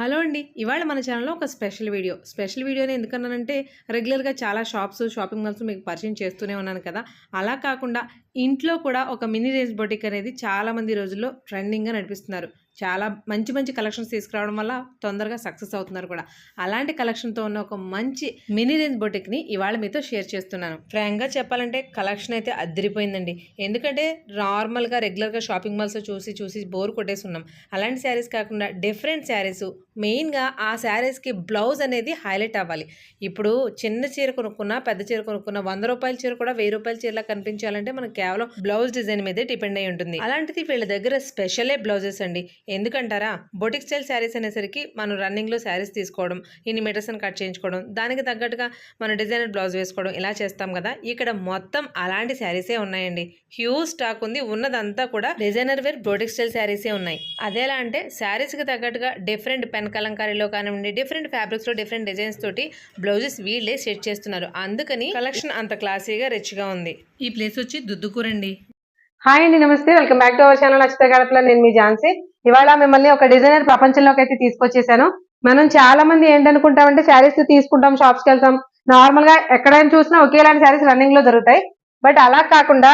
Hello అండి ఇవాళ మన ఛానల్లో ఒక స్పెషల్ వీడియో. స్పెషల్ వీడియోని ఎందుకన్నానంటే రెగ్యులర్గా చాలా షాప్స్ షాపింగ్ మాల్స్ మీకు పరిచయం చేస్తూనే ఉన్నాను కదా. అలా కాకుండా ఇంట్లో కూడా ఒక మినీ రేస్ బొటిక్ అనేది చాలామంది రోజుల్లో ట్రెండింగ్గా నడిపిస్తున్నారు. చాలా మంచి మంచి కలెక్షన్స్ తీసుకురావడం వల్ల తొందరగా సక్సెస్ అవుతున్నారు కూడా. అలాంటి కలెక్షన్తో ఉన్న ఒక మంచి మినీ రేంజ్ బొటిక్ని ఇవాళ మీతో షేర్ చేస్తున్నాను. ఫ్రాంక్గా చెప్పాలంటే కలెక్షన్ అయితే అద్దరిపోయిందండి. ఎందుకంటే నార్మల్గా రెగ్యులర్గా షాపింగ్ మాల్స్లో చూసి చూసి బోర్ కొట్టేసి ఉన్నాం అలాంటి శారీస్ కాకుండా డిఫరెంట్ శారీస్ మెయిన్గా ఆ శారీస్కి బ్లౌజ్ అనేది హైలైట్ అవ్వాలి. ఇప్పుడు చిన్న చీర కొనుక్కున్నా పెద్ద చీర కొనుక్కున్నా వంద రూపాయల చీర కూడా వెయ్యి రూపాయల చీరలా కనిపించాలంటే మనకు కేవలం బ్లౌజ్ డిజైన్ మీదే డిపెండ్ అయి ఉంటుంది. అలాంటిది వీళ్ళ దగ్గర స్పెషలే బ్లౌజెస్ అండి. ఎందుకంటారా? బొటిక్ స్టైల్ శారీస్ అనేసరికి మనం రన్నింగ్లో శారీస్ తీసుకోవడం ఇన్ని మీటర్స్ని కట్ చేయించుకోవడం దానికి తగ్గట్టుగా మనం డిజైనర్ బ్లౌజ్ వేసుకోవడం ఇలా చేస్తాం కదా. ఇక్కడ మొత్తం అలాంటి శారీసే ఉన్నాయండి. హ్యూజ్ స్టాక్ ఉంది. ఉన్నదంతా కూడా డిజైనర్ వేర్ బొటిక్ స్టైల్ శారీసే ఉన్నాయి. అదేలా అంటే శారీస్కి తగ్గట్టుగా డిఫరెంట్ పెన్ కలంకారీలో కానివ్వండి డిఫరెంట్ ఫ్యాబ్రిక్స్లో డిఫరెంట్ డిజైన్స్ తోటి బ్లౌజెస్ వీళ్ళే సెట్ చేస్తున్నారు. అందుకని కలెక్షన్ అంత క్లాసీగా రిచ్గా ఉంది. ఈ ప్లేస్ వచ్చి దుద్దుకూరండి. హాయ్ అండి నమస్తే. Welcome back to our channel నచ్చితే గడపలో నేను మీ ఝాన్సీ. ఇవాళ మిమ్మల్ని ఒక డిజైనర్ ప్రపంచంలోకి అయితే తీసుకొచ్చేసాను. మనం చాలా మంది ఏంటనుకుంటామంటే శారీస్ తీసుకుంటాం షాప్స్కి వెళ్తాం. నార్మల్గా ఎక్కడైనా చూసినా ఒకేలాంటి శారీస్ రన్నింగ్లో దొరుకుతాయి. బట్ అలా కాకుండా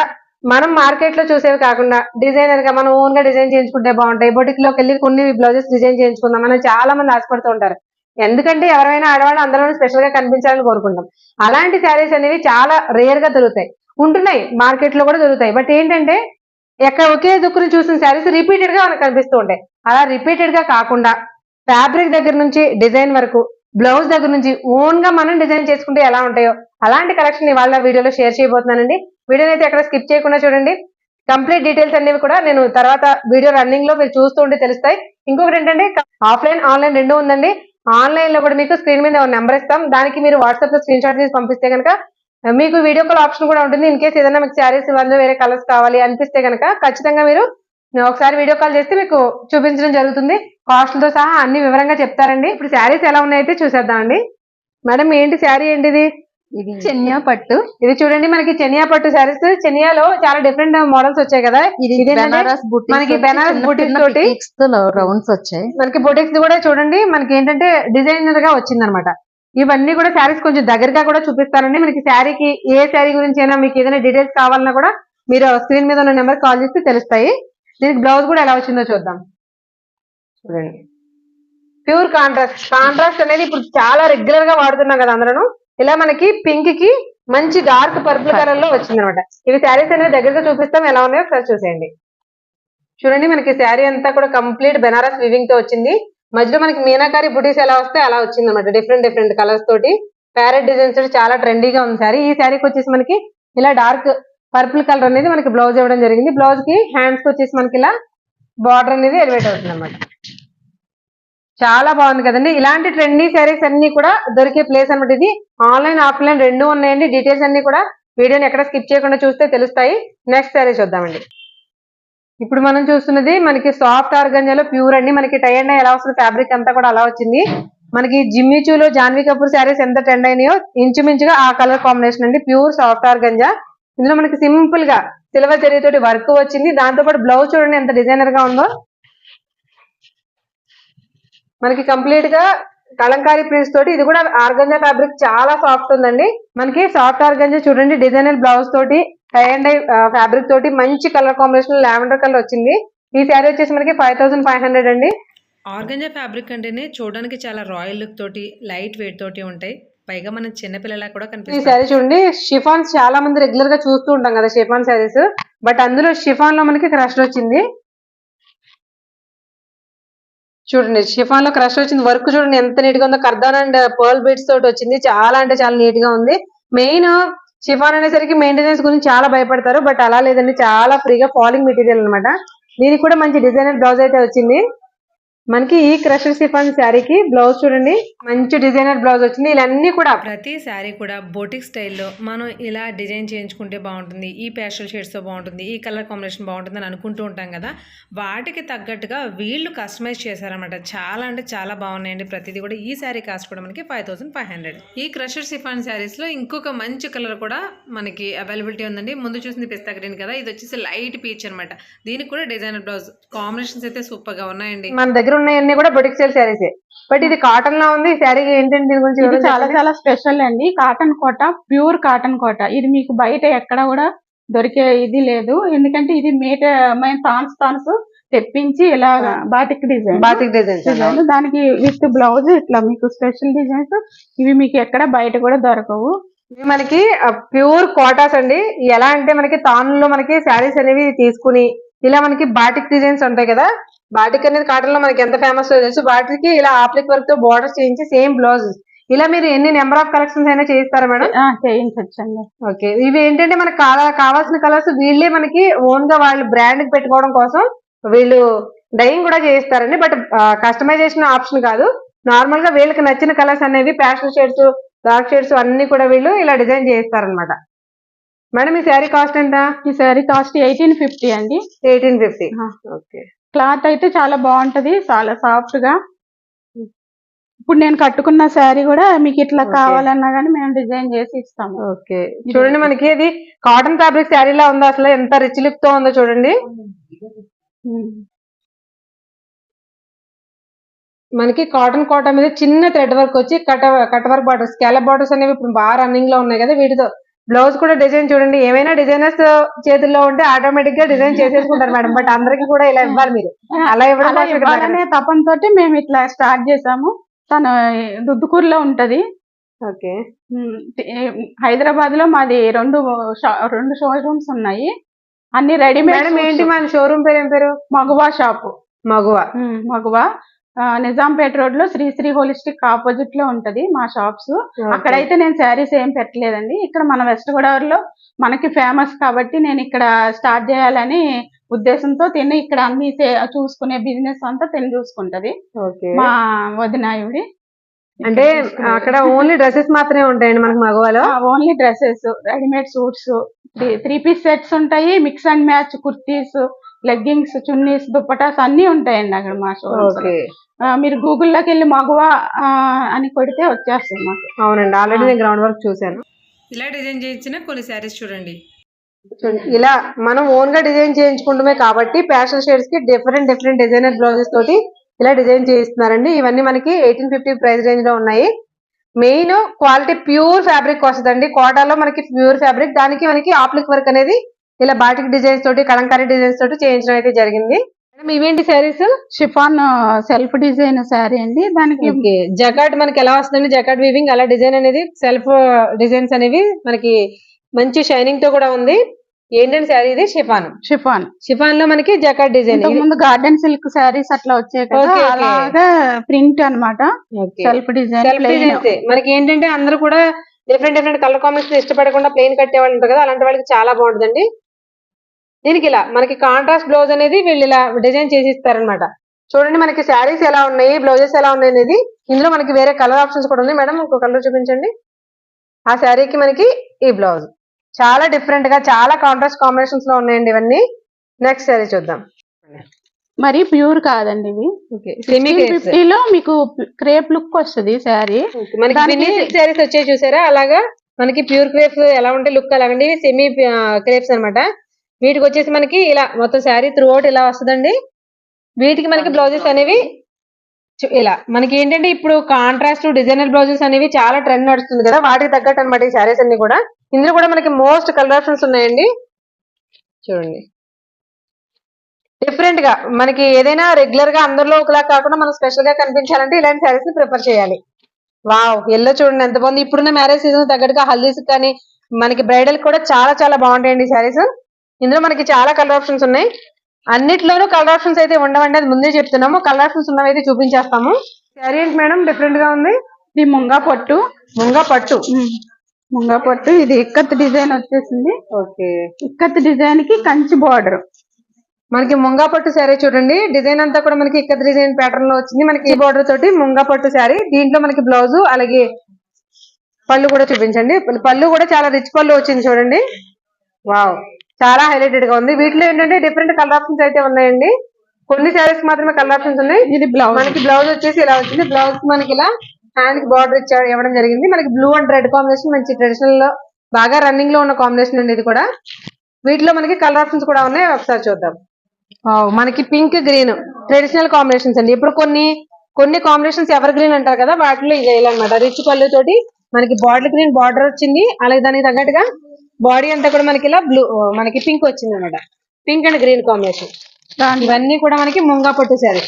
మనం మార్కెట్లో చూసేవి కాకుండా డిజైనర్గా మనం ఓన్గా డిజైన్ చేయించుకుంటే బాగుంటాయి. బొటిక్లోకి వెళ్ళి కొన్ని బ్లౌజెస్ డిజైన్ చేయించుకుందాం మనం చాలా మంది ఆశపడుతూ ఉంటారు. ఎందుకంటే ఎవరైనా ఆడవాళ్ళు అందరూ స్పెషల్గా కనిపించాలని కోరుకుంటాం. అలాంటి శారీస్ అనేవి చాలా రేర్గా దొరుకుతాయి. ఉంటున్నాయి మార్కెట్లో కూడా దొరుకుతాయి. బట్ ఏంటంటే ఎక్కడ ఒకే దుక్కుని చూసిన శారీస్ రిపీటెడ్గా మనకు కనిపిస్తూ ఉంటాయి. అలా రిపీటెడ్గా కాకుండా ఫ్యాబ్రిక్ దగ్గర నుంచి డిజైన్ వరకు బ్లౌజ్ దగ్గర నుంచి ఓన్గా మనం డిజైన్ చేసుకుంటే ఎలా ఉంటాయో అలాంటి కలెక్షన్ ఇవాళ వీడియోలో షేర్ చేయబోతున్నానండి. వీడియోని అయితే ఎక్కడ స్కిప్ చేయకుండా చూడండి. కంప్లీట్ డీటెయిల్స్ అనేవి కూడా నేను తర్వాత వీడియో రన్నింగ్లో మీరు చూస్తూ ఉంటే తెలుస్తాయి. ఇంకొకటి ఏంటంటే ఆఫ్లైన్ ఆన్లైన్ రెండు ఉందండి. ఆన్లైన్లో కూడా మీకు స్క్రీన్ మీద నెంబర్ ఇస్తాం. దానికి మీరు వాట్సాప్లో స్క్రీన్ షాట్ తీసి పంపిస్తే కనుక మీకు వీడియో కాల్ ఆప్షన్ కూడా ఉంటుంది. ఇన్ కేసు ఏదైనా మీకు శారీస్ ఇవన్నీ వేరే కలర్స్ కావాలి అనిపిస్తే కనుక ఖచ్చితంగా మీరు ఒకసారి వీడియో కాల్ చేస్తే మీకు చూపించడం జరుగుతుంది. కాస్ట్లతో సహా అన్ని వివరంగా చెప్తారండి. ఇప్పుడు శారీస్ ఎలా ఉన్నాయైతే చూసేద్దామండి మేడం ఏంటి శారీ ఏంటి ఇది? ఇది చెన్యా పట్టు. ఇది చూడండి మనకి చెనియా పట్టు శారీస్ చెనియాలో చాలా డిఫరెంట్ మోడల్స్ వచ్చాయి కదా. ఇది బెనారస్ మనకి బెనారస్ చిన్న తోటి రౌండ్స్ వచ్చాయి. మనకి బొటిక్స్ కూడా చూడండి. మనకి ఏంటంటే డిజైనర్గా వచ్చిందనమాట. ఇవన్నీ కూడా శారీస్ కొంచెం దగ్గరగా కూడా చూపిస్తారండి మనకి శారీకి ఏ శారీ గురించి అయినా మీకు ఏదైనా డీటెయిల్స్ కావాలన్నా కూడా మీరు స్క్రీన్ మీద ఉన్న నెంబర్ కాల్ చేస్తే తెలుస్తాయి. దీనికి బ్లౌజ్ కూడా ఎలా వచ్చిందో చూద్దాం. చూడండి. ప్యూర్ కాంట్రాస్ట్ కాంట్రాస్ట్ అనేది ఇప్పుడు చాలా రెగ్యులర్గా వాడుతున్నాం కదా అందరూ. ఇలా మనకి పింక్కి మంచి డార్క్ పర్పుల్ కలర్లో వచ్చింది అనమాట ఇవి శారీస్ అనేది దగ్గరగా చూపిస్తాం. ఎలా ఉన్నాయో ఒకసారి చూసేయండి. చూడండి మనకి శారీ అంతా కూడా కంప్లీట్ బెనారస్ వివింగ్తో వచ్చింది. మధ్యలో మనకి మీనాకారి బుటీస్ ఎలా వస్తే అలా వచ్చింది అనమాట డిఫరెంట్ డిఫరెంట్ కలర్స్ తోటి. ప్యారెట్ డిజైన్స్ తోటి చాలా ట్రెండీగా ఉంది శారీ ఈ శారీకి వచ్చేసి మనకి ఇలా డార్క్ పర్పుల్ కలర్ అనేది మనకి బ్లౌజ్ ఇవ్వడం జరిగింది. బ్లౌజ్కి హ్యాండ్స్కి వచ్చేసి మనకి ఇలా బార్డర్ అనేది ఎలివేట్ అవుతుంది అనమాట చాలా బాగుంది కదండి. ఇలాంటి ట్రెండీ శారీస్ అన్ని కూడా దొరికే ప్లేస్ అనమాట ఇది. ఆన్లైన్ ఆఫ్లైన్ రెండు ఉన్నాయండి. డీటెయిల్స్ అన్ని కూడా వీడియోని ఎక్కడ స్కిప్ చేయకుండా చూస్తే తెలుస్తాయి. నెక్స్ట్ శారీ చూద్దామండి. ఇప్పుడు మనం చూస్తున్నది మనకి సాఫ్ట్ ఆర్గంజాలో ప్యూర్ అండి. మనకి టై అండ్ ఎలా వస్తుంది? ఫ్యాబ్రిక్ అంతా కూడా అలా వచ్చింది. మనకి జిమ్మిచూలో జాన్వీ కపూర్ శారీస్ ఎంత ట్రెండ్ అయినాయో ఇంచుమించుగా ఆ కలర్ కాంబినేషన్ అండి. ప్యూర్ సాఫ్ట్ ఆర్గంజా ఇందులో మనకి సింపుల్గా సిల్వర్ జరీతోటి వర్క్ వచ్చింది. దాంతో పాటు బ్లౌజ్ చూడండి ఎంత డిజైనర్గా ఉందో. మనకి కంప్లీట్గా కలంకారీ ప్రింట్స్ తోటి ఇది కూడా ఆర్గంజా ఫ్యాబ్రిక్ చాలా సాఫ్ట్ ఉందండి. మనకి సాఫ్ట్ ఆర్గంజా చూడండి డిజైనర్ బ్లౌజ్ తోటి టై అండ్ ఫ్యాబ్రిక్ తోటి మంచి కలర్ కాంబినేషన్ లావెండర్ కలర్ వచ్చింది. ఈ శారీ వచ్చేసి మనకి ఫైవ్ థౌసండ్ ఫైవ్ హండ్రెడ్ అండి. ఆర్గంజా ఫ్యాబ్రిక్ అంటేనే చూడడానికి చాలా రాయల్ లుక్ తోటి లైట్ వెయిట్ తోటి ఉంటాయి. పైగా మనం చిన్నపిల్లలా కూడా ఈ కనిపిస్తుంది శారీ చూడండి షిఫాన్స్ చాలా మంది రెగ్యులర్గా చూస్తూ ఉంటాం కదా షిఫాన్ శారీస్ బట్ అందులో షిఫాన్లో మనకి క్రష్ వచ్చింది. చూడండి షిఫాన్లో క్రష్ వచ్చింది. వర్క్ చూడండి ఎంత నీట్గా ఉందో. కర్దాన్ అండ్ పర్ల్ బీట్స్ తోటి వచ్చింది. చాలా అంటే చాలా నీట్గా ఉంది. మెయిన్ షిఫాన్ అనేసరికి మెయింటెనెన్స్ గురించి చాలా భయపడతారు బట్ అలా లేదండి. చాలా ఫ్రీగా ఫాలింగ్ మెటీరియల్ అన్నమాట. దీనికి కూడా మంచి డిజైనర్ బ్లౌజ్ అయితే వచ్చింది. మనకి ఈ క్రషర్ సిఫాన్ శారీకి బ్లౌజ్ చూడండి. మంచి డిజైనర్ బ్లౌజ్ వచ్చింది. ఇవన్నీ కూడా ప్రతి శారీ కూడా బోటిక్ స్టైల్లో మనం ఇలా డిజైన్ చేయించుకుంటే బాగుంటుంది. ఈ పేస్టల్ షేడ్స్తో బాగుంటుంది. ఈ కలర్ కాంబినేషన్ బాగుంటుంది అని అనుకుంటూ ఉంటాం కదా. వాటికి తగ్గట్టుగా వీళ్ళు కస్టమైజ్ చేశారనమాట చాలా అంటే చాలా బాగున్నాయండి. ప్రతిదీ కూడా ఈ శారీ కాస్ట్ కూడా మనకి ఫైవ్ థౌసండ్ ఫైవ్ హండ్రెడ్ ఈ క్రషర్ సిఫాన్ శారీస్లో ఇంకొక మంచి కలర్ కూడా మనకి అవైలబిలిటీ ఉందండి. ముందు చూసింది పిస్తా గ్రీన్ కదా. ఇది వచ్చేసి లైట్ పీచ్ అనమాట దీనికి కూడా డిజైనర్ బ్లౌజ్ కాంబినేషన్స్ అయితే సూపర్గా ఉన్నాయండి. మన దగ్గర ఉన్నాయన్నీ కూడా బొటిక్ స్టైల్ శారీసే బట్ ఇది కాటన్లో ఉంది శారీ ఏంటంటే దీని గురించి ఇది చాలా. చాలా స్పెషల్ అండి. Cotton Kota pure cotton Kota. ఇది మీకు బయట ఎక్కడ కూడా దొరికే ఇది లేదు. ఎందుకంటే ఇది మీట మేము తాన్స్ తాన్స్ తెప్పించి ఇలా బాటిక్ డిజైన్ డిజైన్స్ డిజైన్ దానికి విత్ బ్లౌజ్ ఇట్లా మీకు స్పెషల్ డిజైన్స్ ఇవి మీకు ఎక్కడ బయట కూడా దొరకవు. ఇవి మనకి ప్యూర్ కోటాస్ అండి. ఎలా అంటే మనకి తానులో మనకి శారీస్ అనేవి తీసుకుని ఇలా మనకి బాటిక్ డిజైన్స్ ఉంటాయి కదా. బాటిక్ అనేది కాటన్లో మనకి ఎంత ఫేమస్ తెలుసు. వాటికి ఇలా ఆప్లిక్ వర్క్తో బోర్డర్స్ చేయించి సేమ్ బ్లౌజ్ ఇలా మీరు ఎన్ని నెంబర్ ఆఫ్ కలెక్షన్స్ అయినా చేయిస్తారా మేడం? ఆ, చేయించొచ్చండి. ఓకే. ఇవి ఏంటంటే మనకి కావా- కావాల్సిన కలర్స్ వీళ్ళే మనకి ఓన్గా వాళ్ళు బ్రాండ్ పెట్టుకోవడం కోసం వీళ్ళు డైయింగ్ కూడా చేయిస్తారండి. బట్ కస్టమైజేషన్ ఆప్షన్ కాదు. నార్మల్గా వీళ్ళకి నచ్చిన కలర్స్ అనేవి ప్యాషన్ షేడ్స్ డార్క్ షేడ్స్ అన్ని కూడా వీళ్ళు ఇలా డిజైన్ చేయిస్తారనమాట మేడం ఈ శారీ కాస్ట్ ఎంత? ఈ సారీ కాస్ట్ ఎయిటీన్ ఫిఫ్టీ అండి. Eighteen fifty. ఓకే. క్లాత్ అయితే చాలా బాగుంటది చాలా సాఫ్ట్గా ఇప్పుడు నేను కట్టుకున్న శారీ కూడా మీకు ఇట్లా. కావాలన్నా కానీ మేము డిజైన్ చేసి ఇస్తాము. ఓకే. చూడండి మనకి ఇది కాటన్ ఫ్యాబ్రిక్ శారీ లా ఉందో? అసలు ఎంత రిచ్ లుక్తో ఉందో చూడండి. మనకి కాటన్ కోట మీద చిన్న థ్రెడ్ వర్క్ వచ్చి cut cut work borders scallop borders అనేవి ఇప్పుడు బాగా రన్నింగ్లో ఉన్నాయి కదా వీటితో. బ్లౌజ్ కూడా డిజైన్ చూడండి. ఏమైనా డిజైనర్స్ చేతుల్లో ఉంటే ఆటోమేటిక్గా డిజైన్ చేసేసుకుంటారు మేడం. బట్ అందరికి కూడా ఇలా ఇవ్వాలి మీరు. అలా ఇవ్వడం ఇవ్వాలనే తపంతో మేము ఇట్లా స్టార్ట్ చేసాము. తను దుద్దుకూరులో ఉంటది. ఓకే. హైదరాబాద్లో మాది రెండు రెండు షోరూమ్స్ ఉన్నాయి. అన్ని రెడీమేడ్ మేడం ఏంటి మన షోరూమ్ పేరు ఏం పేరు? మగువా షాప్. మగువ. మగువా. నిజాంపేట రోడ్లో శ్రీ శ్రీ హోలిస్టిక్ ఆపోజిట్లో ఉంటది మా షాప్స్. అక్కడైతే నేను శారీస్ ఏం పెట్టలేదండి. ఇక్కడ మన వెస్ట్ గోదావరిలో మనకి ఫేమస్ కాబట్టి నేను ఇక్కడ స్టార్ట్ చేయాలని ఉద్దేశంతో తిని ఇక్కడ అన్ని చూసుకునే బిజినెస్ అంతా తిని చూసుకుంటది. మా వదినాయుడి. అంటే అక్కడ ఓన్లీ డ్రెస్సెస్ మాత్రమే ఉంటాయండి మనకి మగవాలో only dresses readymade suits three piece sets ఉంటాయి mix and match kurtis leggings chunnis dupattas అన్ని ఉంటాయండి అక్కడ మా షోరూమ్స్ మీరు గూగుల్లోకి వెళ్ళి మగువా అని కొడితే వచ్చేస్తుంది మాకు. అవునండి ఆల్రెడీ నేను గ్రౌండ్ వర్క్ చూశాను. ఇలా డిజైన్ చేయించిన కొన్ని శారీస్ చూడండి. చూడండి, ఇలా మనం ఓన్గా డిజైన్ చేయించుకుంటమే కాబట్టి ప్యాషన్ షేడ్స్కి డిఫరెంట్ డిఫరెంట్ డిజైనర్ బ్లౌజెస్ తోటి ఇలా డిజైన్ చేయిస్తున్నారండి. ఇవన్నీ మనకి ఎయిటీన్ ఫిఫ్టీ ప్రైస్ రేంజ్లో ఉన్నాయి. మెయిన్ క్వాలిటీ ప్యూర్ ఫ్యాబ్రిక్ వస్తుందండి. కోటాలో మనకి ప్యూర్ ఫ్యాబ్రిక్ దానికి మనకి ఆప్లిక్ వర్క్ అనేది ఇలా బాటిక్ డిజైన్స్ తోటి కలంకారీ డిజైన్స్ తోటి చేయించడం అయితే జరిగింది. మేడం, ఇవేంటి saris? Chiffon self design sari అండి. దానికి ఓకే. జకాట్ మనకి ఎలా వస్తుందండి? జకాట్ వీవింగ్ అలా డిజైన్ అనేది సెల్ఫ్ డిజైన్స్ అనేవి మనకి మంచి షైనింగ్తో కూడా ఉంది. ఏంటంటే శారీ ఇది? షిఫాన్. షిఫాన్. షిఫాన్లో మనకి జకాట్ డిజైన్. ముందు గార్డెన్ సిల్క్ శారీస్ అట్లా వచ్చాయి కదా. అలాగా ప్రింట్ అన్నమాట. Self design self designs. మనకి ఏంటంటే అందరూ కూడా డిఫరెంట్ డిఫరెంట్ కలర్ కాంబినేషన్ ఇష్టపడకుండా ప్లెయిన్ కట్టే వాళ్ళు ఉంటారు కదా అలాంటి వాళ్ళకి చాలా బాగుంటుందండి. దీనికి ఇలా మనకి కాంట్రాస్ట్ బ్లౌజ్ అనేది వీళ్ళు ఇలా డిజైన్ చేసి ఇస్తారనమాట చూడండి మనకి శారీస్ ఎలా ఉన్నాయి బ్లౌజెస్ ఎలా ఉన్నాయి అనేది. ఇందులో మనకి వేరే కలర్ ఆప్షన్స్ కూడా ఉన్నాయి. మేడం ఇంకో కలర్ చూపించండి. ఆ శారీకి మనకి ఈ బ్లౌజ్ చాలా డిఫరెంట్గా చాలా కాంట్రాస్ట్ కాంబినేషన్స్లో ఉన్నాయండి ఇవన్నీ. నెక్స్ట్ శారీ చూద్దాం. మరి ప్యూర్ కాదండి ఇవి. ఫిఫ్టీలో మీకు క్రేప్ లుక్ వస్తుంది శారీ. శారీస్ వచ్చాయి చూసారా? అలాగా మనకి ప్యూర్ క్రేప్స్ ఎలా ఉంటే లుక్ అలాగండి. సెమీ క్రేప్స్ అన్నమాట. వీటికి వచ్చేసి మనకి ఇలా మొత్తం శారీ త్రూ అవుట్ ఇలా వస్తుందండి. వీటికి మనకి బ్లౌజెస్ అనేవి ఇలా మనకి ఏంటంటే ఇప్పుడు కాంట్రాస్ట్ డిజైనర్ బ్లౌజెస్ అనేవి చాలా ట్రెండ్ నడుస్తుంది కదా వాటికి తగ్గట్టు అనమాట ఈ శారీస్ అన్ని కూడా. ఇందులో కూడా మనకి మోస్ట్ కలర్ ఆప్షన్స్ ఉన్నాయండి. చూడండి. డిఫరెంట్గా మనకి ఏదైనా రెగ్యులర్గా అందరిలో ఒకలా కాకుండా మనం స్పెషల్గా కనిపించాలంటే ఇలాంటి శారీస్ని ప్రిఫర్ చేయాలి. వావ్ ఎల్లో చూడండి ఎంత బాగుంది. ఇప్పుడున్న మ్యారేజ్ సీజన్ తగ్గట్టుగా హల్దీస్ కానీ మనకి బ్రైడల్ కూడా చాలా చాలా బాగుంటాయండి శారీస్. ఇందులో మనకి చాలా కలర్ ఆప్షన్స్ ఉన్నాయి. అన్నిట్లోనూ కలర్ ఆప్షన్స్ అయితే ఉండవండి అది ముందే చెప్తున్నాము. కలర్ ఆప్షన్స్ ఉన్నవి అయితే చూపించేస్తాము. శారీ ఏంటి మేడం డిఫరెంట్గా ఉంది. ఇది ముంగా పొట్టు. ముంగా పట్టు. ముంగా పొట్టు. ఇది ఇక్కత్ డిజైన్ వచ్చేసింది. ఓకే. ఇక్కత్ డిజైన్కి కంచి బార్డర్ మనకి ముంగా పట్టు శారీ చూడండి. డిజైన్ అంతా కూడా మనకి ఇక్కత డిజైన్ ప్యాటర్న్లో వచ్చింది. మనకి ఈ బార్డర్ తోటి ముంగా పట్టు శారీ దీంట్లో మనకి బ్లౌజ్ అలాగే పళ్ళు కూడా చూపించండి. పళ్ళు కూడా చాలా రిచ్ పళ్ళు వచ్చింది చూడండి. వావ్ చాలా హైలైటెడ్గా ఉంది. వీటిలో ఏంటంటే డిఫరెంట్ కలర్ ఆప్షన్స్ అయితే ఉన్నాయండి. కొన్ని శారీస్ మాత్రమే కలర్ ఆప్షన్స్ ఉన్నాయి. ఇది బ్లౌజ్ మనకి బ్లౌజ్ వచ్చేసి ఇలా వచ్చింది. బ్లౌజ్ మనకి ఇలా హ్యాండ్కి బార్డర్ ఇచ్చాడు ఇవ్వడం జరిగింది. మనకి బ్లూ అండ్ రెడ్ కాంబినేషన్ మంచి ట్రెడిషనల్లో బాగా రన్నింగ్లో ఉన్న కాంబినేషన్ అండి ఇది కూడా. వీటిలో మనకి కలర్ ఆప్షన్స్ కూడా ఉన్నాయి. ఒకసారి చూద్దాం. మనకి పింక్ గ్రీన్ ట్రెడిషనల్ కాంబినేషన్స్ అండి. ఇప్పుడు కొన్ని కొన్ని కాంబినేషన్స్ ఎవర్ గ్రీన్ అంటారు కదా వాటిలో ఇది అనమాట రిచ్ పళ్ళు తోటి మనకి బాటిల్ గ్రీన్ బార్డర్ వచ్చింది. అలాగే దానికి తగ్గట్టుగా బాడీ అంతా కూడా మనకి ఇలా బ్లూ మనకి పింక్ వచ్చింది అనమాట. Pink and green combination. ఇవన్నీ కూడా మనకి ముంగా పట్టు శారీ.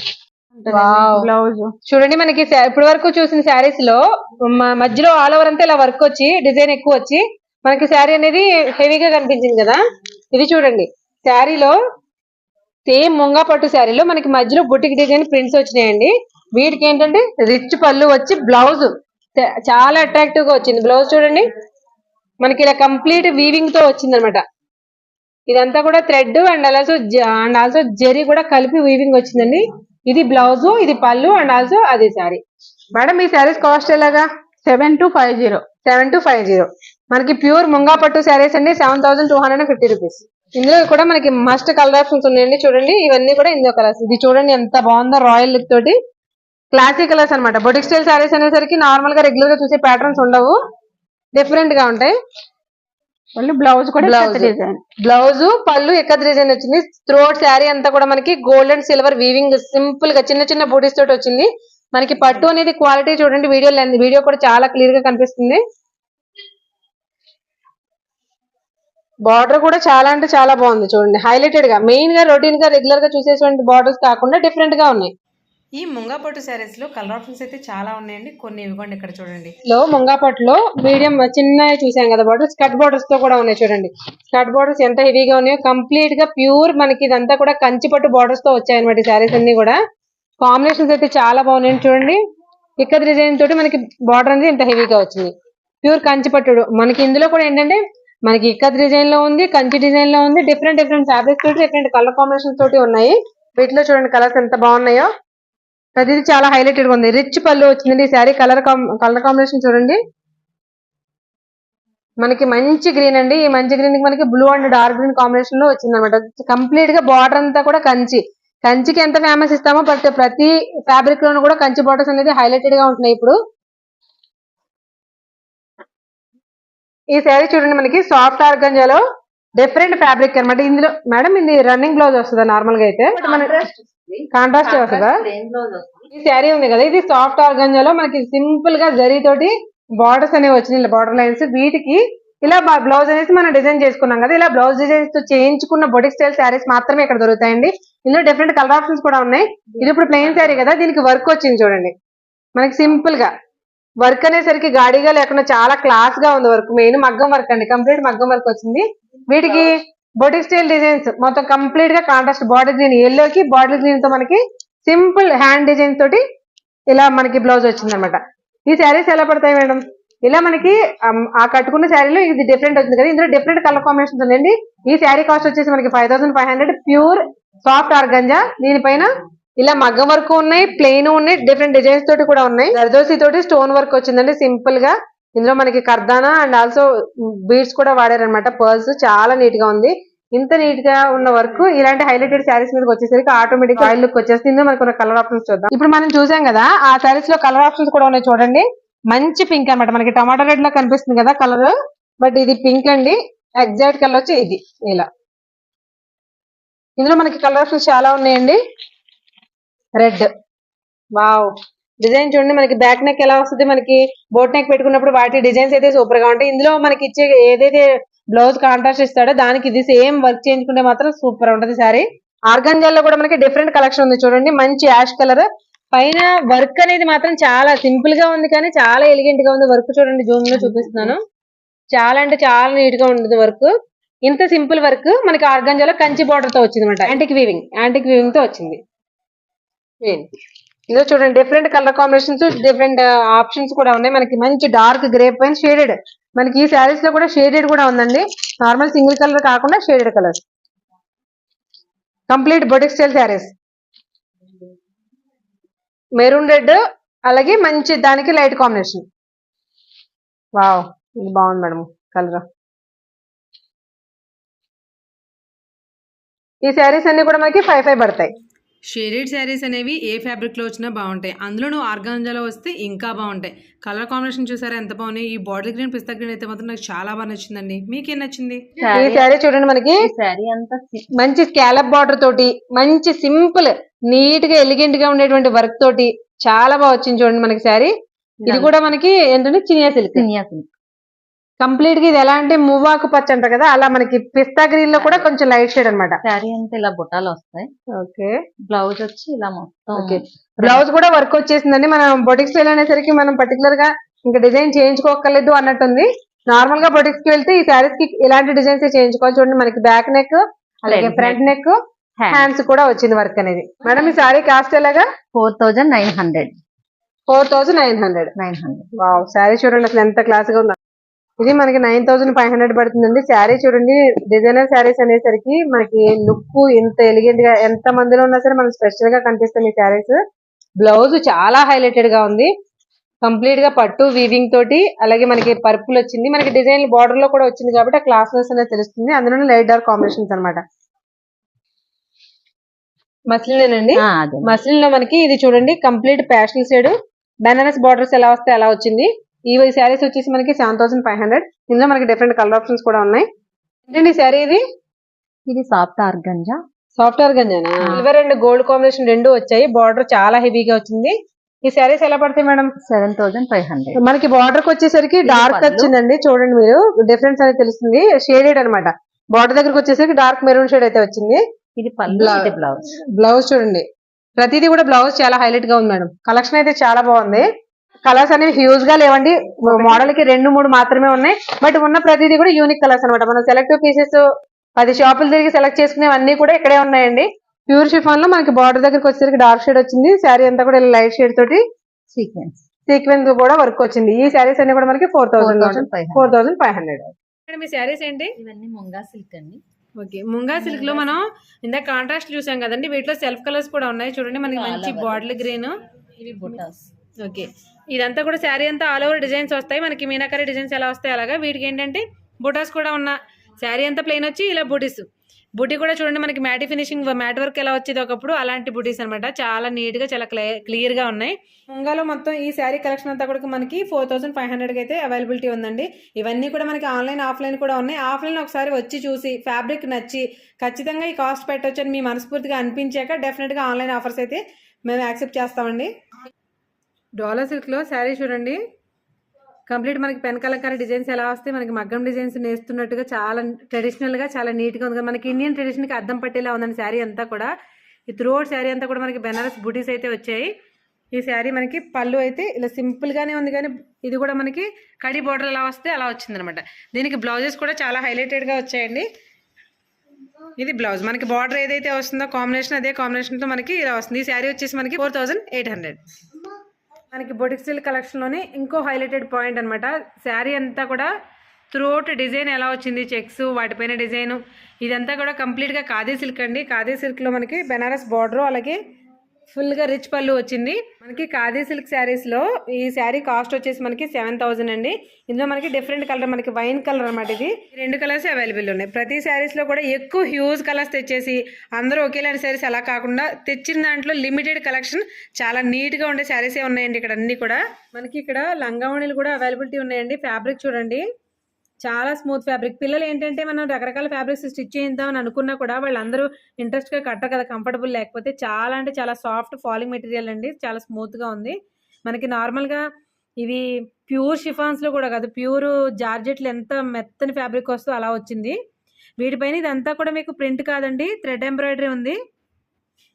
బ్లౌజ్. చూడండి మనకి ఇప్పటి వరకు చూసిన శారీస్లో మధ్యలో ఆల్ ఓవర్ అంతా ఇలా వర్క్ వచ్చి డిజైన్ ఎక్కువ వచ్చి మనకి శారీ అనేది హెవీగా కనిపించింది కదా? ఇది చూడండి. శారీలో సేమ్ ముంగా పట్టు శారీలో మనకి మధ్యలో బుటిక్ డిజైన్ ప్రింట్స్ వచ్చినాయండి. వీటికి ఏంటంటే రిచ్ పళ్ళు వచ్చి బ్లౌజ్. చాలా అట్రాక్టివ్గా వచ్చింది. బ్లౌజ్ చూడండి. మనకి ఇలా కంప్లీట్ వీవింగ్తో వచ్చింది అనమాట ఇదంతా కూడా thread and also and also zari కూడా కలిపి వీవింగ్ వచ్చిందండి. ఇది బ్లౌజ్ ఇది పళ్ళు అండ్ ఆల్సో అది శారీ మేడం ఈ శారీస్ కాస్ట్ ఎలాగా? Seven two five zero seven two five zero మనకి ప్యూర్ ముంగా పట్టు శారీస్ అండి seven thousand two hundred fifty rupees ఇందులో కూడా మనకి మస్ట్ కలర్ ఆప్షన్స్ ఉన్నాయండి చూడండి. ఇవన్నీ కూడా ఇందులో కలర్స్ ఇది చూడండి ఎంత బాగుందో రాయల్ లుక్ తోటి. క్లాసిక్ కలర్స్ అన్నమాట. బొటిక్ స్టైల్ శారీస్ అనేసరికి నార్మల్గా రెగ్యులర్గా చూసే ప్యాటర్న్స్ ఉండవు. డిఫరెంట్గా ఉంటాయి. బ్లౌజ్ కూడా బ్లౌజ్ పళ్ళు ఎక్కడ డిజైన్ వచ్చింది. త్రోట్ శారీ అంతా కూడా మనకి గోల్డ్ అండ్ సిల్వర్ వీవింగ్ సింపుల్గా చిన్న చిన్న బూటీస్ తోటి వచ్చింది. మనకి పట్టు అనేది క్వాలిటీ చూడండి వీడియో వీడియో కూడా చాలా క్లియర్గా కనిపిస్తుంది. బార్డర్ కూడా చాలా అంటే చాలా బాగుంది చూడండి. హైలైటెడ్గా మెయిన్గా రొటీన్గా రెగ్యులర్గా చూసేటువంటి బార్డర్స్ కాకుండా డిఫరెంట్గా ఉన్నాయి. ఈ ముంగాపట్టు శారీస్లో కలర్ ఆప్షన్స్ అయితే చాలా ఉన్నాయండి. కొన్ని ఇవ్వండి ఇక్కడ చూడండి. లో ముంగాపట్టులో మీడియం చిన్న చూసాం కదా బార్డర్స్ కట్ బార్డర్స్తో కూడా ఉన్నాయి చూడండి. కట్ బార్డర్స్ ఎంత హెవీగా ఉన్నాయో కంప్లీట్గా ప్యూర్ మనకి ఇదంతా కూడా కంచి పట్టు బార్డర్స్తో వచ్చాయి అనమాట శారీస్ అన్ని కూడా. కాంబినేషన్స్ అయితే చాలా బాగున్నాయి చూడండి. ఇక్కడ డిజైన్ తోటి మనకి బార్డర్ అనేది ఎంత హెవీగా వచ్చింది. ప్యూర్ కంచిపట్టుడు. మనకి ఇందులో కూడా ఏంటంటే మనకి ఇక్కత్ డిజైన్లో ఉంది కంచి డిజైన్లో ఉంది డిఫరెంట్ డిఫరెంట్ ఫ్యాబ్రిక్స్ తోటి డిఫరెంట్ కలర్ కాంబినేషన్ తోటి ఉన్నాయి. వీటిలో చూడండి కలర్స్ ఎంత బాగున్నాయో. ప్రతిదీ చాలా హైలైటెడ్గా ఉంది. రిచ్ పళ్ళు వచ్చిందండి. ఈ శారీ కలర్ కలర్ కాంబినేషన్ చూడండి. మనకి మంచి గ్రీన్ అండి. ఈ మంచి గ్రీన్ మనకి బ్లూ అండ్ డార్క్ గ్రీన్ కాంబినేషన్లో వచ్చింది అనమాట కంప్లీట్గా బార్డర్ అంతా కూడా కంచి. కంచికి ఎంత ఫేమస్ ఇస్తామో బట్ ప్రతి ఫ్యాబ్రిక్ లోనూ కూడా కంచి బార్డర్స్ అనేది హైలైటెడ్గా ఉంటున్నాయి ఇప్పుడు. ఈ శారీ చూడండి మనకి సాఫ్ట్ ఆర్గంజాలో డిఫరెంట్ ఫ్యాబ్రిక్ అనమాట ఇందులో మేడం ఇది రన్నింగ్ బ్లౌజ్ వస్తుందా నార్మల్గా అయితే? కాంట్రాస్ట్ వస్తుందా? ఈ శారీ ఉంది కదా ఇది సాఫ్ట్ ఆర్గంజాలో మనకి సింపుల్గా జరీ తోటి బార్డర్స్ అనేవి వచ్చినాయి బార్డర్ లైన్స్ వీటికి. ఇలా బ్లౌజ్ అనేసి మనం డిజైన్ చేసుకున్నాం కదా ఇలా బ్లౌజ్ డిజైన్స్తో చేయించుకున్న బొటిక్ స్టైల్ శారీస్ మాత్రమే ఇక్కడ దొరుకుతాయండి. ఇందులో డిఫరెంట్ కలర్ ఆప్షన్స్ కూడా ఉన్నాయి. ఇది ఇప్పుడు ప్లెయిన్ శారీ కదా దీనికి వర్క్ వచ్చింది చూడండి. మనకి సింపుల్గా. వర్క్ అనేసరికి గాడిగా లేకుండా చాలా క్లాస్గా ఉంది వర్క్ మెయిన్ మగ్గం వర్క్ అండి కంప్లీట్ మగ్గం వర్క్ వచ్చింది. వీటికి బొటిక్ స్టైల్ డిజైన్స్ మొత్తం కంప్లీట్గా కాంట్రాస్ట్ బాటిల్ గ్రీన్ ఎల్లోకి బాటిల్ గ్రీన్తో మనకి సింపుల్ హ్యాండ్ డిజైన్ తోటి ఇలా మనకి బ్లౌజ్ వచ్చింది అనమాట ఈ శారీస్ ఎలా పడతాయి మేడం? ఇలా మనకి ఆ కట్టుకున్న శారీలో ఇది డిఫరెంట్ వచ్చింది కదా ఇందులో డిఫరెంట్ కలర్ కాంబినేషన్స్ ఉందండి. ఈ శారీ కాస్ట్ వచ్చేసి మనకి five thousand five hundred pure soft organza దీనిపైన ఇలా మగ్గం వర్క్ ఉన్నాయి ప్లెయిన్ ఉన్నాయి డిఫరెంట్ డిజైన్స్ తోటి కూడా ఉన్నాయి. దర్దోసి తోటి స్టోన్ వర్క్ వచ్చిందండి సింపుల్గా. ఇందులో మనకి కర్దానా అండ్ ఆల్సో బీడ్స్ కూడా వాడారనమాట పర్ల్స్ చాలా నీట్గా ఉంది. ఇంత నీట్గా ఉన్న వరకు ఇలాంటి హైలైటెడ్ శారీస్ మీదకి వచ్చేసరికి ఆటోమేటిక్ ఆయిల్ లుక్ వచ్చేస్తుంది. ఇందులో మనకు కలర్ ఆప్షన్స్ చూద్దాం. ఇప్పుడు మనం చూసాం కదా ఆ శారీస్లో కలర్ ఆప్షన్స్ కూడా ఉన్నాయి చూడండి. మంచి పింక్ అన్నమాట. మనకి టమాటా రెడ్ లా కనిపిస్తుంది కదా కలర్ బట్ ఇది పింక్ అండి. ఎగ్జాక్ట్ కలర్ వచ్చి ఇది ఇలా. ఇందులో మనకి కలర్ ఆప్షన్స్ చాలా ఉన్నాయండి. రెడ్ వావ్ డిజైన్ చూడండి మనకి బ్యాక్ నెక్ ఎలా వస్తుంది మనకి బోట్ నెక్ పెట్టుకున్నప్పుడు వాటి డిజైన్స్ అయితే సూపర్గా ఉంటాయి. ఇందులో మనకి ఇచ్చే ఏదైతే బ్లౌజ్ కాంట్రాస్ట్ ఇస్తాడో దానికి ఇది సేమ్ వర్క్ చేయించుకుంటే మాత్రం సూపర్ ఉంటుంది సారీ ఆర్గంజాల్లో కూడా మనకి డిఫరెంట్ కలెక్షన్ ఉంది చూడండి మంచి యాష్ కలర్. పైన వర్క్ అనేది మాత్రం చాలా సింపుల్గా ఉంది కానీ చాలా ఎలిగెంట్గా ఉంది వర్క్ చూడండి జూమ్లో చూపిస్తున్నాను. చాలా అంటే చాలా నీట్గా ఉంటుంది వర్క్. ఇంత సింపుల్ వర్క్ మనకి ఆర్గంజాలో కంచి బార్డర్తో వచ్చింది అనమాట యాంటిక్ వీవింగ్ యాంటిక్ వీవింగ్తో వచ్చింది. Green. ఇందులో చూడండి different colour combinations different options కూడా ఉన్నాయి. మనకి మంచి డార్క్ గ్రే పైన షేడెడ్ మనకి ఈ శారీస్లో కూడా షేడెడ్ కూడా ఉందండి. నార్మల్ సింగిల్ కలర్ కాకుండా shaded colour complete boutique style saris maroon red అలాగే మంచి దానికి లైట్ కాంబినేషన్ వావ్ ఇది బాగుంది మేడం కలర్ ఈ శారీస్ అన్ని కూడా మనకి ఫైవ్ ఫైవ్ పడతాయి. షేడెడ్ శారీస్ అనేవి ఏ ఫ్యాబ్రిక్లో వచ్చినా బాగుంటాయి. అందులోనూ ఆర్గాంజాలో వస్తే ఇంకా బాగుంటాయి. కలర్ కాంబినేషన్ చూసారా? ఎంత బాగున్నాయి? ఈ బాటిల్ గ్రీన్ పిస్తా గ్రీన్ అయితే మాత్రం నాకు చాలా బాగా నచ్చిందండి. మీకేం నచ్చింది? ఈ శారీ చూడండి మనకి. శారీ అంతా మంచి స్కాలప్ బార్డర్ తోటి మంచి సింపుల్ నీట్గా ఎలిగెంట్గా ఉండేటువంటి వర్క్ తోటి చాలా బాగా వచ్చింది చూడండి మనకి శారీ. ఇది కూడా మనకి ఏంటంటే చినియా సిల్క్. సినియా సిల్క్. కంప్లీట్గా ఇది ఎలా అంటే మువ్వాకు పచ్చ అంటారు కదా అలా మనకి పిస్తా గ్రీన్లో కూడా కొంచెం లైట్ షేడ్ అన్నమాట. శారీ అంతా ఇలా బుట్టాలు వస్తాయి. ఓకే. బ్లౌజ్ వచ్చి ఇలా మొత్తం ఓకే. బ్లౌజ్ కూడా వర్క్ వచ్చేసిందండి. మనం బొటిక్ స్టైల్ అనేసరికి మనం పర్టికులర్గా ఇంకా డిజైన్ చేయించుకోకర్లేదు అన్నట్టుంది. నార్మల్గా బొటిక్స్కి వెళ్తే ఈ శారీస్కి ఇలాంటి డిజైన్స్ చేయించుకోవాలి చూడండి. మనకి బ్యాక్ నెక్ అలాగే ఫ్రంట్ నెక్ హ్యాండ్ హ్యాండ్స్ కూడా వచ్చింది వర్క్ అనేది. మేడం ఈ శారీ కాస్ట్ ఎలాగా? Four thousand nine hundred four thousand nine hundred nine hundred wow sari చూడండి అసలు ఎంత క్లాస్గా ఉందో. ఇది మనకి నైన్ థౌసండ్ ఫైవ్ హండ్రెడ్ పడుతుందండి. శారీ చూడండి డిజైనర్ శారీస్ అనేసరికి మనకి లుక్ ఇంత ఎలిగెంట్గా ఎంత మందిలో ఉన్నా సరే మనకి స్పెషల్గా కనిపిస్తుంది ఈ శారీస్. బ్లౌజ్ చాలా హైలైటెడ్గా ఉంది. కంప్లీట్గా పట్టు వీవింగ్ తోటి అలాగే మనకి పర్పుల్ వచ్చింది. మనకి డిజైన్ బార్డర్లో కూడా వచ్చింది కాబట్టి ఆ క్లాస్నెస్ అనేది తెలుస్తుంది. అందులోనే లైట్ డార్క్ కాంబినేషన్స్ అనమాట మస్లినేనండి మస్లిన్లో మనకి ఇది చూడండి కంప్లీట్ ప్యాషనల్ షేడ్ బెనారస్ బార్డర్స్ ఎలా వస్తే అలా వచ్చింది. ఈ శారీస్ వచ్చేసి మనకి సెవెన్ థౌసండ్ ఫైవ్ హండ్రెడ్. ఇందులో మనకి డిఫరెంట్ కలర్ ఆప్షన్స్ కూడా ఉన్నాయి. ఏంటండి శారీ ఇది? ఇది సాఫ్ట్ ఆర్గంజా. సాఫ్ట్వేర్ గంజానా సిల్వర్ అండ్ గోల్డ్ కాంబినేషన్ రెండు వచ్చాయి. బార్డర్ చాలా హెవీగా వచ్చింది. ఈ శారీస్ ఎలా పడతాయి madam? Seven thousand five hundred. మనకి బార్డర్కి వచ్చేసరికి డార్క్. వచ్చిందండి. చూడండి మీరు. డిఫరెన్స్ అనేది తెలుస్తుంది. షేడెడ్ అన్నమాట. బార్డర్ దగ్గరకు వచ్చేసరికి డార్క్ మెరూన్ షేడ్ అయితే వచ్చింది. ఇది బ్లౌజ్. బ్లౌజ్ చూడండి. ప్రతిదీ కూడా బ్లౌజ్ చాలా హైలైట్గా ఉంది మేడం. కలెక్షన్ అయితే చాలా బాగుంది. కలర్స్ అనేవి హ్యూజ్గా లేవండి. మోడల్కి రెండు మూడు మాత్రమే ఉన్నాయి. బట్ ఉన్న ప్రతిదీ కూడా యూనిక్ కలర్స్ అన్నమాట. మనం సెలెక్టివ్ పీసెస్ పది షాపులు తిరిగి సెలెక్ట్ చేసుకునేవన్నీ కూడా ఇక్కడే ఉన్నాయండి. ప్యూర్ షిఫాన్లో మనకి బార్డర్ దగ్గరకు వచ్చేసరికి డార్క్ షేడ్ వచ్చింది. శారీ అంతా కూడా లైట్ షేడ్ తోటి సీక్వెన్స్ సీక్వెన్స్ కూడా వర్క్ వచ్చింది. ఈ శారీస్ అన్ని కూడా మనకి four thousand four thousand five hundred మీ శారీస్ ఏంటి? ఇవన్నీ ముంగా సిల్క్ అండి. ఓకే ముంగా సిల్క్లో మనం ఇందాక కాంట్రాస్ట్ చూసాం కదండి. వీటిలో సెల్ఫ్ కలర్స్ కూడా ఉన్నాయి. చూడండి మనకి మంచి. బాటిల్ గ్రీన్ ఇవి బుటాస్. ఓకే. ఇదంతా కూడా శారీ అంతా ఆల్ ఓవర్ డిజైన్స్ వస్తాయి. మనకి మీనాకరీ డిజైన్స్ ఎలా వస్తాయి అలాగా? వీటికి ఏంటంటే బుటాస్ కూడా ఉన్న శారీ అంతా ప్లెయిన్ వచ్చి ఇలా బుటీస్. బుటీ కూడా చూడండి మనకి మ్యాటి ఫినిషింగ్ మ్యాట్ వర్క్ ఎలా వచ్చేది ఒకప్పుడు అలాంటి బుటీస్ అనమాట చాలా నీట్గా చాలా క్లియర్గా ఉన్నాయి. ముంగాలో మొత్తం ఈ శారీ కలెక్షన్ అంతా కూడా మనకి ఫోర్ థౌసండ్ ఫైవ్ హండ్రెడ్కి అయితే అవైలబిలిటీ ఉందండి. ఇవన్నీ కూడా మనకి ఆన్లైన్ ఆఫ్లైన్ కూడా ఉన్నాయి. ఆఫ్లైన్ ఒకసారి వచ్చి చూసి ఫ్యాబ్రిక్ నచ్చి ఖచ్చితంగా ఈ కాస్ట్ పెట్టొచ్చు అని మీ మనస్ఫూర్తిగా అనిపించాక డెఫినెట్గా ఆన్లైన్ ఆఫర్స్ అయితే మేము యాక్సెప్ట్ చేస్తామండి. డోలా సిల్క్లో శారీ చూడండి. కంప్లీట్ మనకి పెన్ కలంకారీ డిజైన్స్ ఎలా వస్తాయి? మనకి మగ్గం డిజైన్స్ నేస్తున్నట్టుగా చాలా ట్రెడిషనల్గా చాలా నీట్గా ఉంది. మనకి ఇండియన్ ట్రెడిషన్కి అద్దం పట్టేలా ఉందండి శారీ అంతా కూడా. ఈ త్రూఅవుట్ శారీ అంతా కూడా మనకి బెనారస్ బుటీస్ అయితే వచ్చాయి. ఈ శారీ మనకి పళ్ళు అయితే ఇలా సింపుల్గానే ఉంది కానీ ఇది కూడా మనకి కడి బోర్డర్ ఎలా వస్తే అలా వచ్చిందనమాట. దీనికి బ్లౌజెస్ కూడా చాలా హైలైటెడ్గా వచ్చాయండి. ఇది బ్లౌజ్. మనకి బార్డర్ ఏదైతే వస్తుందో కాంబినేషన్ అదే కాంబినేషన్తో మనకి ఇలా వస్తుంది. ఈ శారీ వచ్చేసి మనకి ఫోర్ థౌజండ్ ఎయిట్ హండ్రెడ్. మనకి బొటిక్ స్టిల్ కలెక్షన్లోనే ఇంకో హైలైటెడ్ పాయింట్ అనమాట శారీ అంతా కూడా త్రూఅవుట్ డిజైన్ ఎలా వచ్చింది చెక్స్ వాటిపైన డిజైన్ ఇదంతా కూడా కంప్లీట్గా ఖాదీ సిల్క్ అండి. ఖాదీ సిల్క్లో మనకి బెనారస్ బార్డరు అలాగే ఫుల్గా రిచ్ పళ్ళు వచ్చింది. మనకి ఖాదీ సిల్క్ శారీస్లో ఈ శారీ కాస్ట్ వచ్చేసి మనకి సెవెన్ థౌసండ్ అండి. ఇందులో మనకి డిఫరెంట్ కలర్ మనకి వైన్ కలర్ అనమాట ఇది. రెండు కలర్స్ అవైలబుల్ ఉన్నాయి. ప్రతి శారీస్లో కూడా ఎక్కువ హ్యూజ్ కలర్స్ తెచ్చేసి అందరూ ఒకేలాంటి శారీస్ అలా కాకుండా తెచ్చిన దాంట్లో లిమిటెడ్ కలెక్షన్ చాలా నీట్గా ఉండే శారీసే ఉన్నాయండి ఇక్కడ అన్ని కూడా. మనకి ఇక్కడ లంగావణిలు కూడా అవైలబిలిటీ ఉన్నాయండి. ఫ్యాబ్రిక్ చూడండి. చాలా స్మూత్ ఫ్యాబ్రిక్ పిల్లలు ఏంటంటే మనం రకరకాల ఫ్యాబ్రిక్స్ స్టిచ్ చేద్దామని అనుకున్నా కూడా వాళ్ళందరూ ఇంట్రెస్ట్గా కట్టరు కదా కంఫర్టబుల్ లేకపోతే చాలా అంటే చాలా సాఫ్ట్ ఫాలింగ్ మెటీరియల్ అండి. చాలా స్మూత్గా ఉంది. మనకి నార్మల్గా ఇవి ప్యూర్ షిఫాన్స్లో కూడా కాదు ప్యూర్ జార్జెట్లు ఎంత మెత్తని ఫ్యాబ్రిక్ వస్తుందో అలా వచ్చింది. వీటిపైన ఇదంతా కూడా మీకు ప్రింట్ కాదండి థ్రెడ్ ఎంబ్రాయిడరీ ఉంది.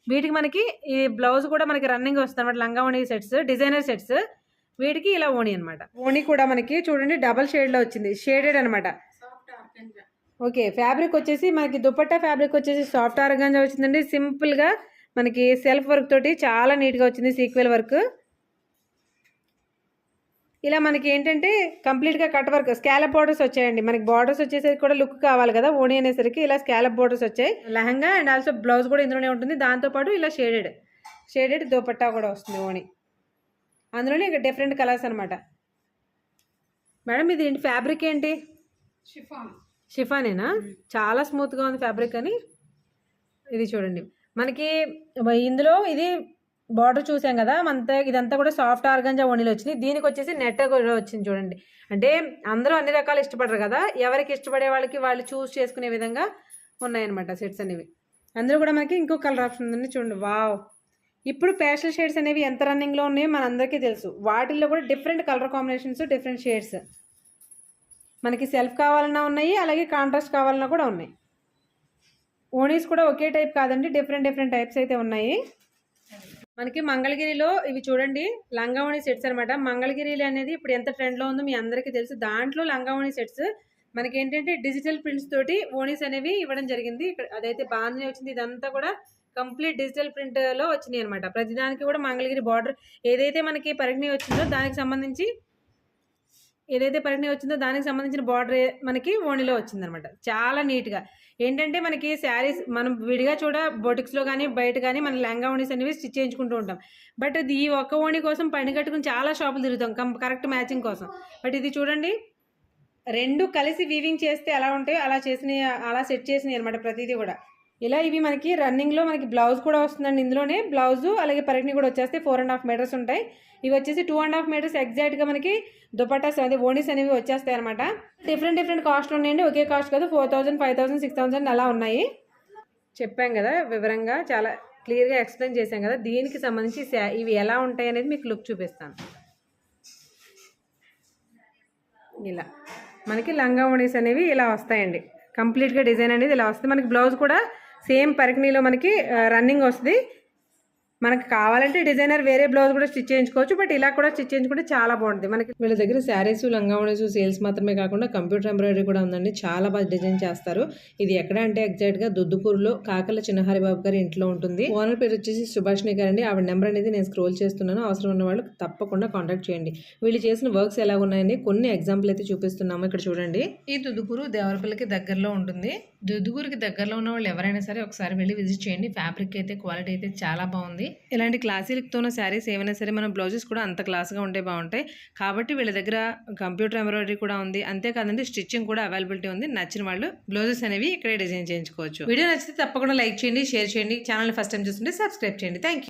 వీటికి మనకి ఈ బ్లౌజ్ కూడా మనకి రన్నింగ్ వస్తుంది అనమాట లంగా ఉండే సెట్స్ డిజైనర్ సెట్స్ వీటికి ఇలా ఓణి అనమాట ఓణి కూడా మనకి చూడండి డబల్ షేడ్లో వచ్చింది. షేడెడ్ అనమాట ఓకే ఫ్యాబ్రిక్ వచ్చేసి మనకి దుపట్టా ఫ్యాబ్రిక్ వచ్చేసి సాఫ్ట్ ఆర్గాంజా వచ్చిందండి. సింపుల్గా మనకి సెల్ఫ్ వర్క్ తోటి చాలా నీట్గా వచ్చింది సీక్వెల్ వర్క్ ఇలా మనకి ఏంటంటే కంప్లీట్గా కట్ వర్క్ స్కాలప్ బార్డర్స్ వచ్చాయండి. మనకి బార్డర్స్ వచ్చేసరికి కూడా లుక్ కావాలి కదా ఓణి అనేసరికి ఇలా స్కాలప్ బార్డర్స్ వచ్చాయి. లెహంగా అండ్ ఆల్సో బ్లౌజ్ కూడా ఇందులోనే ఉంటుంది. దాంతోపాటు ఇలా షేడెడ్ షేడెడ్ దుపట్టా కూడా వస్తుంది ఓణి. అందులోనే ఇక డిఫరెంట్ కలర్స్ అనమాట మేడం ఇది ఏంటి? ఫ్యాబ్రిక్ ఏంటి షిఫానేనా చాలా స్మూత్గా ఉంది ఫ్యాబ్రిక్ అని. ఇది చూడండి. మనకి ఇందులో ఇది బార్డర్ చూసాం కదా అంతా ఇదంతా కూడా సాఫ్ట్ ఆర్గంజా ఓణీలు వచ్చినాయి. దీనికి వచ్చేసి నెట్ కూడా వచ్చింది చూడండి. అంటే అందరూ అన్ని రకాలు ఇష్టపడరు కదా ఎవరికి ఇష్టపడే వాళ్ళకి వాళ్ళు చూస్ చేసుకునే విధంగా ఉన్నాయన్నమాట సెట్స్ అనేవి. అందులో కూడా మనకి ఇంకో కలర్ ఆప్షన్ ఉందండి చూడండి. వావ్ ఇప్పుడు పేస్టల్ షేడ్స్ అనేవి ఎంత రన్నింగ్లో ఉన్నాయో మనందరికీ తెలుసు. వాటిల్లో కూడా different colour combinations different shades మనకి సెల్ఫ్ కావాలన్నా ఉన్నాయి అలాగే కాంట్రాస్ట్ కావాలన్నా కూడా ఉన్నాయి. ఓనీస్ కూడా ఒకే టైప్ కాదండి డిఫరెంట్ డిఫరెంట్ టైప్స్ అయితే ఉన్నాయి. మనకి మంగళగిరిలో ఇవి చూడండి లంగావణి సెట్స్ అనమాట మంగళగిరిలో అనేది ఇప్పుడు ఎంత ట్రెండ్లో ఉందో మీ అందరికీ తెలుసు. దాంట్లో లంగావణి సెట్స్ మనకి ఏంటంటే డిజిటల్ ప్రింట్స్ తోటి ఓనీస్ అనేవి ఇవ్వడం జరిగింది. ఇక్కడ అదైతే బాగానే వచ్చింది. ఇదంతా కూడా కంప్లీట్ డిజిటల్ ప్రింట్లో వచ్చినాయి అనమాట ప్రతిదానికి కూడా మంగళగిరి బార్డర్ ఏదైతే మనకి పరిగణి వచ్చిందో దానికి సంబంధించి ఏదైతే పరిజ్ఞ వచ్చిందో దానికి సంబంధించిన బార్డర్ మనకి ఓణిలో వచ్చిందనమాట చాలా నీట్గా. ఏంటంటే మనకి శారీస్ మనం విడిగా చూడ బొటిక్స్లో కానీ బయట కానీ మన లెహంగా ఓణీస్ అనేవి స్టిచ్ చేయించుకుంటూ ఉంటాం. బట్ ఇది ఈ ఒక్క ఓణి కోసం పని కట్టుకుని చాలా షాపులు తిరుగుతాం కం కరెక్ట్ మ్యాచింగ్ కోసం. బట్ ఇది చూడండి రెండు కలిసి వీవింగ్ చేస్తే ఎలా ఉంటాయో అలా చేసినాయి అలా సెట్ చేసినాయి అనమాట ప్రతిదీ కూడా. ఇలా ఇవి మనకి రన్నింగ్లో మనకి బ్లౌజ్ కూడా వస్తుందండి. ఇందులోనే బ్లౌజు అలాగే పరిటిని కూడా వచ్చేస్తే ఫోర్ అండ్ హాఫ్ మీటర్స్ ఉంటాయి. ఇవి వచ్చేసి టూ అండ్ హాఫ్ మీటర్స్ ఎగ్జాక్ట్గా మనకి దుపట్టాస్ అదే ఓనీస్ అనేవి వచ్చేస్తాయి అనమాట డిఫరెంట్ డిఫరెంట్ కాస్ట్లు ఉన్నాయండి. ఒకే కాస్ట్ కాదు four thousand five thousand six thousand అలా ఉన్నాయి. చెప్పాం కదా వివరంగా చాలా క్లియర్గా ఎక్స్ప్లెయిన్ చేశాం కదా. దీనికి సంబంధించి ఇవి ఎలా ఉంటాయి అనేది మీకు లుక్ చూపిస్తాను. ఇలా. మనకి లంగా ఓణీస్ అనేవి ఇలా వస్తాయండి. కంప్లీట్గా డిజైన్ అనేది ఇలా వస్తుంది. మనకి బ్లౌజ్ కూడా సేమ్ పరికిణీలో మనకి రన్నింగ్ వస్తుంది. మనకి కావాలంటే డిజైనర్ వేరే బ్లౌజ్ కూడా స్టిచ్ చేయించుకోవచ్చు బట్ ఇలా కూడా స్టిచ్ చేయించుకుంటే చాలా బాగుంటుంది. మనకి వీళ్ళ దగ్గర శారీస్ లంగావణీస్ సేల్స్ మాత్రమే కాకుండా కంప్యూటర్ ఎంబ్రాయిడరీ కూడా ఉందండి. చాలా బాగా డిజైన్ చేస్తారు. ఇది ఎక్కడ అంటే ఎగ్జాక్ట్గా దుద్దుపూర్లో కాకల చిన్నహరి బాబు గారి ఇంట్లో ఉంటుంది. ఓనర్ పేరు వచ్చేసి సుభాష్ని గారు అండి. ఆవిడ నెంబర్ అనేది నేను స్క్రోల్ చేస్తున్నాను. అవసరం ఉన్న వాళ్ళు తప్పకుండా కాంటాక్ట్ చేయండి. వీళ్ళు చేసిన వర్క్స్ ఎలా ఉన్నాయని కొన్ని ఎగ్జాంపుల్ అయితే చూపిస్తున్నాము ఇక్కడ చూడండి. ఈ దుద్దుకూరు దేవరపల్లికి దగ్గరలో ఉంటుంది. దుద్దుకూరుకి దగ్గరలో ఉన్న వాళ్ళు ఎవరైనా సరే ఒకసారి వెళ్ళి విజిట్ చేయండి. ఫ్యాబ్రిక్ అయితే క్వాలిటీ అయితే చాలా బాగుంది. ఇలాంటి క్లాసీలతో ఉన్న శారీస్ ఏమైనా సరే మన బ్లౌజెస్ కూడా అంత క్లాస్గా ఉంటే బాగుంటాయి. కాబట్టి వీళ్ళ దగ్గర కంప్యూటర్ ఎంబ్రాయిడరీ కూడా ఉంది. అంతేకాదండి స్టిచ్చింగ్ కూడా అవైలబిలిటీ ఉంది. నచ్చిన వాళ్ళు బ్లౌజెస్ అనేవి ఇక్కడే డిజైన్ చేయించుకోవచ్చు. వీడియో నచ్చితే తప్పకుండా లైక్ చేయండి షేర్ చేయండి. ఛానల్ ఫస్ట్ టైం చూస్తుంటే సబ్స్క్రైబ్ చేయండి. Thank you